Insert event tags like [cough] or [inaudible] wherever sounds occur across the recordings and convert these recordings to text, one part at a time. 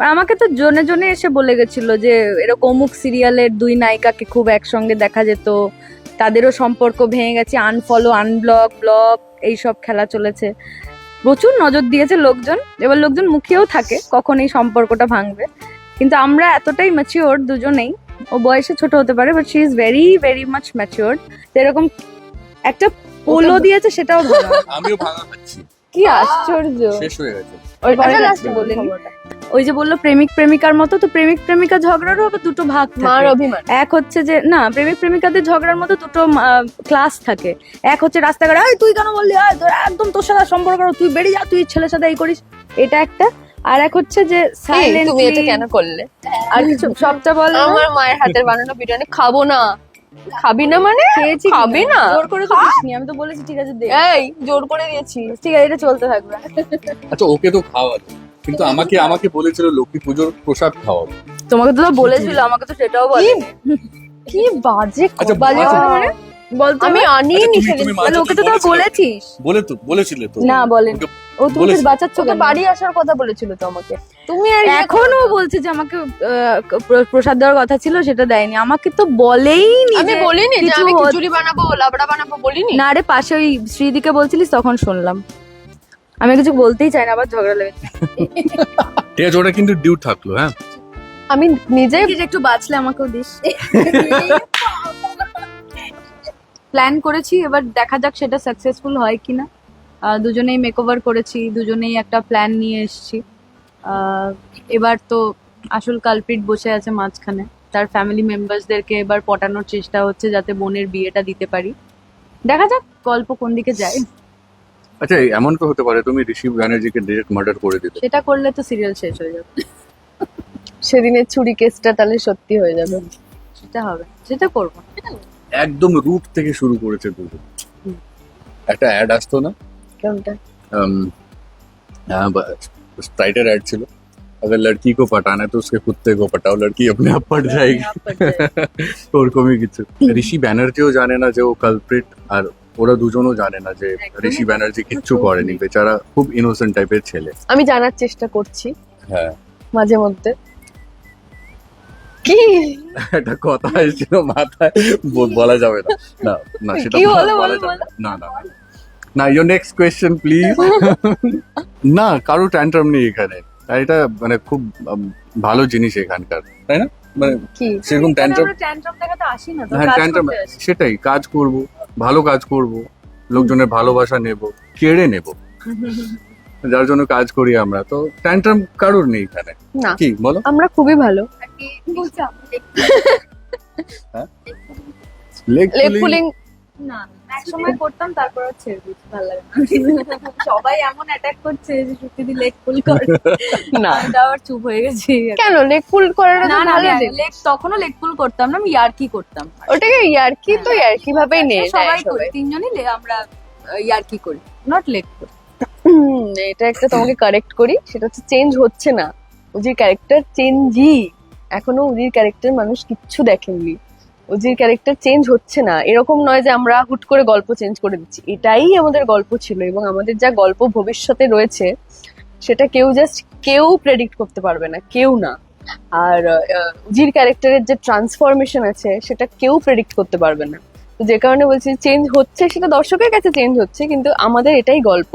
আর আমাকে তো জনে জনে এসে বলে গেছিল যে এরকম অমুক সিরিয়ালের দুই নায়িকাকে খুব একসঙ্গে দেখা যেত তাদেরও সম্পর্ক ভেঙে গেছে আনফলো আনব্লক ব্লক এইসব খেলা চলেছে। প্রচুর নজর দিয়েছে লোকজন এবার লোকজন মুখিয়েও থাকে কখন এই সম্পর্কটা ভাঙবে। কিন্তু আমরা এতটাই ম্যাচিওর দুজনেই ও বয়সে ছোট হতে পারে but she is very very much mature এরকম একটা পোলো দিয়েছে সেটাও আমিও ভাঙা খাচ্ছি কি আশ্চর্য। শেষ হয়ে গেছে। ওই বলিনি। ওই যে বলল প্রেমিক প্রেমিকার মতো তো প্রেমিক প্রেমিকা ঝগড়ারও আবার দুটো ভাগ মার অভিমান। এক হচ্ছে যে না প্রেমিক প্রেমিকাদের ঝগড়ার মতো দুটো ক্লাস থাকে। এক হচ্ছে রাস্তাঘাটে "এই, তুই কেন বললি? "এই, তোর একদম তোর সাথে সম্পর্ক করো, তুই বেরিয়ে যা তুই ছেলের সাথে এই করিস। এটা একটা। আর এক হচ্ছে যে এই, তুমি এটা কেন করলে? আর কিছু সবটা বল আমার মায়ের হাতের বানানো বিরিয়ানি খাব না। খাবি না মানে? খেয়েছি খাবি না? জোর করে তো দিসনি আমি তো বলেছি ঠিক আছে দে। এই জোর করে দিয়েছি ঠিক আছে এটা চলতে থাকবে। আচ্ছা ওকে তো খাওয়ালো কিন্তু আমাকে আমাকে বলেছিল লক্ষ্মী পুজোর প্রসাদ খাওয়াবো তোমাকে তো বলেছিল আমাকে তো সেটাও বলে কি বাজে বাজে আচ্ছা, কথা মানে? বলতো আমি আনিয়ে আচ্ছা, নি তুমি- তুমি তাহলে ওকে তো বলেছিস। বলে তো বলেছিলে তো। না, বলেনি। ও তুমি। বাঁচাচ্ছ তো বাড়ি আসার কথা বলেছিল তো আমাকে। তুমি আর ইয়ে এখনও বলছে যে আমাকে আহ, প্রসাদ দেওয়ার কথা ছিল সেটা দেয়নি। আমাকে তো বলেইনি আমি যে বলিনি যে আমি খিচুড়ি বানাবো লাবড়া বানাবো বলিনি। না রে পাশে ওই শ্রীদিকে বলছিলিস তখন শুনলাম। আমি কিছু বলতেই চাই না আবার ঝগড়া লেগেছে ঠিক আছে ওটা কিন্তু ডিউ থাকল হ্যাঁ। আমি নিজে একটু বাঁচলে আমাকেও দিস। প্ল্যান করেছি এবার দেখা যাক সেটা সাকসেসফুল হয় কিনা। দুজনেই মেকওভার করেছি দুজনেই একটা প্ল্যান নিয়ে এসেছি। এবার তো আসল কালপিট বসে আছে মাঝখানে। তার ফ্যামিলি মেম্বার্সদেরকে এবার পটানোর চেষ্টা হচ্ছে যাতে বোনের বিয়েটা দিতে পারি। দেখা যাক গল্প কোন দিকে যায়। আচ্ছা এমন তো হতে পারে তুমি ঋষি ব্যানার্জিকে ডিরেক্ট মার্ডার করে দিলে সেটা করলে তো সিরিয়াল শেষ হয়ে যাবে সেদিনের ছুরি কেসটা তাহলে সত্যি হয়ে যাবে সেটা হবে সেটা করবো একদম রুট থেকে শুরু করেছে দুজন হুম। একটা অ্যাড আসতো না কোনটা स्प्राइटर ऐड ছিল अगर लड़की को पटाना है तो उसके कुत्ते को पटाओ लड़की अपने आप पट जाएगी ওরকমই কিছু ঋষি ব্যানার্জিও জানে না যে ও কালপ্রিট আর ওরা দুজনও জানে না যে ঋষি ব্যানার্জি কিচ্ছু করেনি। বেচারা খুব ইনোসেন্ট টাইপের ছেলে। আমি জানার চেষ্টা করছি। হ্যাঁ। মাঝে মধ্যে। কি? একটা কথা এসেছিল মাথায় বলা যাবে না। না না সেটা কি বলা বলো, যাবে না। না না। ইয়োর নেক্সট কোয়েশ্চেন প্লিজ না কারও ট্যান্ট্রাম নেই এখানে। আর এটা মানে খুব ভালো জিনিস এখানকার তাই না? মানে কি? সেরকম ট্যান্ট্রাম ট্যান্ট্রাম দেখাতে আসি না হ্যাঁ ট্যান্ট্রাম সেটাই কাজ করব। ভালো কাজ করব লোকজনের ভালোবাসা নেব কেড়ে নেব। যার জন্য কাজ করি আমরা। তো ট্যান্ট্রাম কারোর নেই এখানে। কি বলো? আমরা খুবই ভালো। Leg leg pulling? না। এক সময় করতাম তারপর ছেড়ে দিচ্ছি ভালো লাগে [laughs] সবাই এমন অ্যাটাক করছে যে সত্যি লেগ পুল করে না। আবার চুপ হয়ে গেছি। কেন? লেগ পুল করাটা না না ভালো লেগ তখনও লেগ পুল করতাম না আমি ইয়ার্কি করতাম। ওটাকে ইয়ার্কি তো ইয়ার্কি ভাবেই নেয় সবাই করি তিনজনই আমরা ইয়ার্কি করি নট লেগ পুল এটা একটা তোমাকে কারেক্ট করি সেটা হচ্ছে চেঞ্জ হচ্ছে না। উজির ক্যারেক্টার চেঞ্জই এখনও উজির ক্যারেক্টার মানুষ কিচ্ছু দেখেননি। উজির ক্যারেক্টার চেঞ্জ হচ্ছে না। এরকম নয় যে আমরা হুট করে গল্প চেঞ্জ করে দিচ্ছি। এটাই আমাদের গল্প ছিল এবং আমাদের যা গল্প ভবিষ্যতে রয়েছে, সেটা কেউ জাস্ট কেউ প্রেডিক্ট করতে পারবে না, কেউ না। আর উজির ক্যারেক্টারের যে ট্রান্সফরমেশন আছে, সেটা কেউ প্রেডিক্ট করতে পারবে না। তো যে কারণে বলছি চেঞ্জ হচ্ছে, সেটা দর্শকের কাছে চেঞ্জ হচ্ছে, কিন্তু আমাদের এটাই গল্প।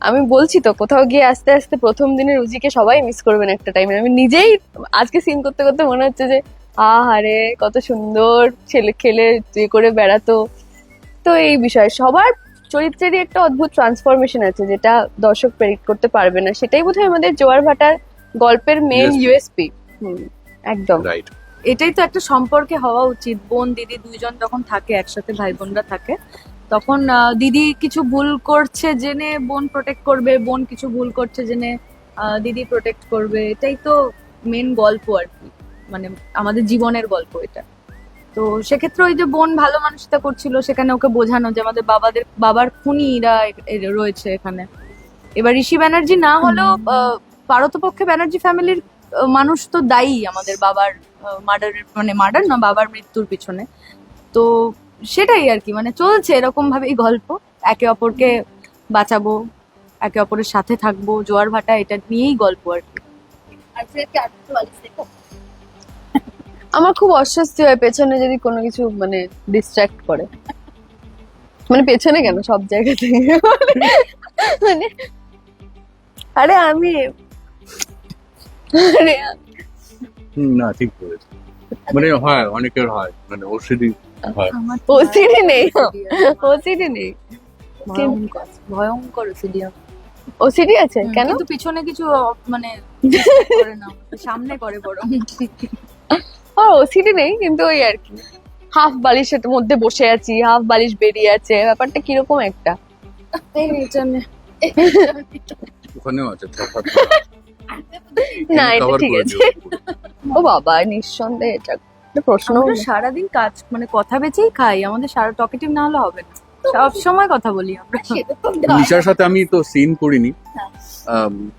আমি বলছি তো, কোথাও গিয়ে আস্তে আস্তে প্রথম দিনের রুজিকে সবাই মিস করবেন একটা টাইমে আমি নিজেই আজকে সিন করতে করতে মনে হচ্ছে যে আহারে কত সুন্দর ছেলে খেলে যে করে বেড়াতো। তো এই বিষয় সবার চরিত্রেরই একটা অদ্ভুত ট্রান্সফরমেশন আছে যেটা দর্শক প্রেডিক্ট করতে পারবে না। সেটাই বোধহয় আমাদের জোয়ার ভাটার গল্পের মেন ইউএসপি একদম। রাইট এটাই তো একটা সম্পর্কে হওয়া উচিত। বোন দিদি দুইজন যখন থাকে একসাথে ভাই বোনরা থাকে তখন দিদি কিছু ভুল করছে জেনে বোন প্রোটেক্ট করবে বোন কিছু ভুল করছে জেনে আহ, দিদি প্রোটেক্ট করবে। এটাই তো মেন গল্প আর কি। মানে আমাদের জীবনের গল্প এটা। তো সেক্ষেত্রে ওই যে বোন ভালো মানুষটা করছিল সেখানে ওকে বোঝানো যে আমাদের বাবাদের বাবার খুনিরা রয়েছে এখানে। এবার ঋষি ব্যানার্জি না হলেও পারতপক্ষে ব্যানার্জি ফ্যামিলির মানুষ তো দায়ী আমাদের বাবার মার্ডারের মানে মার্ডার না বাবার মৃত্যুর পিছনে। তো সেটাই আর কি মানে চলছে এরকম ভাবেই গল্প। একে অপরকে বাঁচাবো একে অপরের সাথে থাকব জোয়ার ভাটা এটা নিয়েই গল্প আর কি। আমার খুব অস্বস্তি হয় পেছনে যদি কোনো কিছু মানে ডিস্ট্রাক্ট করে। মানে পেছনে কেন? সব জায়গা থেকে। মানে আরে আমি আরে না ঠিক বলেছে। মানে হয় অনেকের হয় মানে ওষুধই হয়। ওসিডি নেই। ওসিডি নেই। ভয়ঙ্কর ওসিডি ওসিডি আছে? কেন? কিন্তু পিছনে কিছু মানে করে না। সামনে করে বরং। আর ওসিডি নেই কিন্তু ওই আর কি। হাফ বালিশের মধ্যে বসে আছি হাফ বালিশ বেরিয়ে আছে ব্যাপারটা কীরকম একটা? ওখানেও আছে [laughs] না এটা ঠিক আছে। [laughs] ও বাবা নিঃসন্দেহে এটা প্রশ্ন। সারাদিন কাজ মানে কথা বেচেই খাই আমাদের সারা টকেটিভ না হলে হবে না। সব সময় কথা বলি আমরা। নিশার সাথে আমি তো সিন করিনি। আম,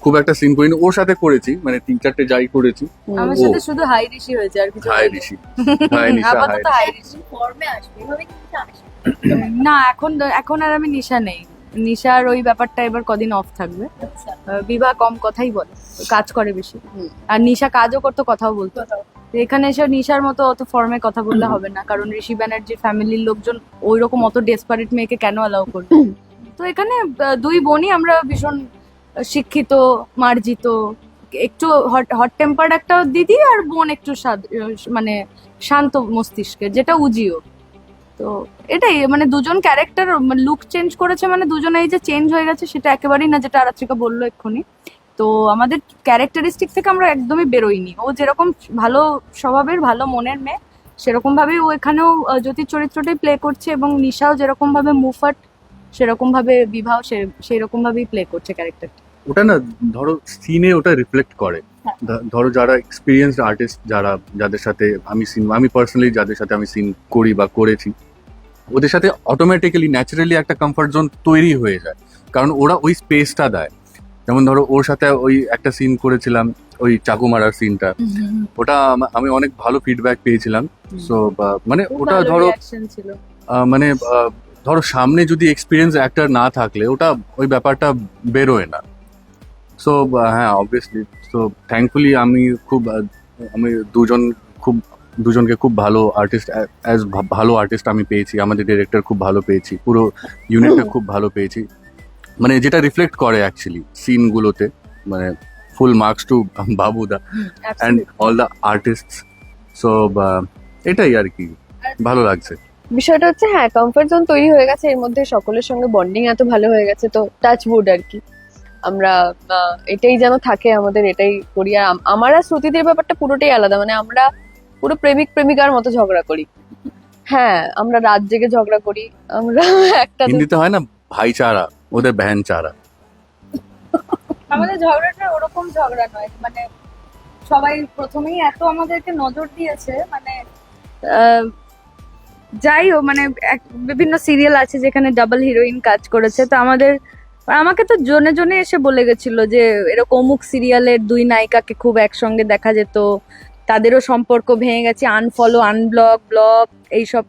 খুব একটা সিন করিনি। ওর সাথে করেছি মানে তিন চারটে যাই করেছি। আমার সাথে শুধু হাই ঋষি হয়েছে আর কিছু hi Rishi hi Nisha hi আপাতত হাই ঋষি না এখন এখন আর আমি নিশা নেই। নিশার ওই ব্যাপারটা এবার কদিন অফ থাকবে। আহ, বিভা কম কথাই বলে কাজ করে বেশি। আর নিশা কাজও করতো কথাও বলতো। এখানে এসে নিশার মতো অত ফর্মে কথা বললে হবে না কারণ ঋষি ব্যানার্জির ফ্যামিলির লোকজন ওই রকম অত ডেসপারেট মেয়েকে কেন অ্যালাউ করবে? তো এখানে দুই বোনই আমরা ভীষণ শিক্ষিত, মার্জিত, একটু হট টেম্পার্ড একটা দিদি আর বোন একটু মানে শান্ত মস্তিষ্কের যেটা উজিও। তো এটাই মানে দুজন ক্যারেক্টার লুক চেঞ্জ করেছে মানে দুজনে এই যে চেঞ্জ হয়ে গেছে সেটা একেবারেই না, যেটা আরাত্রিকা বলল এক্ষুনি। তো আমাদের ক্যারেক্টারিস্টিক থেকে আমরা একদমই বেরোইনি। ও যেরকম ভালো স্বভাবের, ভালো মনের মেয়ে সেরকম ভাবেই ও এখানেও জ্যোতির চরিত্রটাই প্লে করছে এবং নিশাও যেরকম ভাবে মুফাট সেরকম ভাবে বিবাহ সেই রকম ভাবেই প্লে করছে ক্যারেক্টারটা ওটা না ধরো সিনে ওটা রিফ্লেক্ট করে। হ্যাঁ। ধরো যারা এক্সপিরিয়েন্স আর্টিস্ট যারা যাদের সাথে আমি সিন আমি পার্সোনালি যাদের সাথে আমি সিন করি বা করেছি ওদের সাথে অটোমেটিক্যালি ন্যাচারালি একটা কমফর্ট জোন তৈরি হয়ে যায়। কারণ ওরা ওই স্পেসটা দেয়। যেমন ধরো ওর সাথে ওই একটা সিন করেছিলাম ওই চাকু মারার সিনটা ওটা আমি অনেক ভালো ফিডব্যাক পেয়েছিলাম। সো মানে ওটা ধরো মানে ধরো সামনে যদি এক্সপিরিয়েন্স অ্যাক্টর না থাকলে ওটা ওই ব্যাপারটা বেরোয় না। সো হ্যাঁ অবভিয়াসলি সো থ্যাঙ্কফুলি আমি খুব আমি দুজন খুব দুজনকে খুব ভালো আর্টিস্ট অ্যাজ ভালো আর্টিস্ট আমি পেয়েছি। আমাদের ডিরেক্টর খুব ভালো পেয়েছি। পুরো ইউনিটটা খুব ভালো পেয়েছি। মানে যেটা রিফ্লেক্ট করে অ্যাকচুয়ালি সিনগুলোতে মানে full marks to বাবুদা and all the artist so এটাই আর কি। ভালো লাগছে। বিষয়টা হচ্ছে হ্যাঁ কমফর্ট জোন তৈরি হয়ে গেছে। এর মধ্যে সকলের সঙ্গে বন্ডিং এত ভালো হয়ে গেছে তো টাচ উড আর কি। আমরা আহ, এটাই যেন থাকে আমাদের এটাই করি। আর আম- আমার আর শ্রুতিদের ব্যাপারটা পুরোটাই আলাদা। মানে আমরা পুরো প্রেমিক প্রেমিকার মতো ঝগড়া করি। হ্যাঁ আমরা রাত জেগে ঝগড়া করি। আমরা একটা হিন্দিতে হয় না ভাইচারা ওদের বহন চারা আমাদের ঝগড়াটা ওরকম ঝগড়া নয়। মানে সবাই প্রথমেই এত আমাদেরকে নজর দিয়েছে মানে আহ, যাই হোক মানে এক- বিভিন্ন সিরিয়াল আছে যেখানে ডাবল হিরোইন কাজ করেছে। তো আমাদের আমাকে তো জনে জনে এসে বলে গেছিল যে, এরকম অমুক সিরিয়ালের দুই নায়িকাকে খুব একসঙ্গে দেখা যেত, তাদেরও সম্পর্ক ভেঙে গেছে আনফলো আনব্লক ব্লক এইসব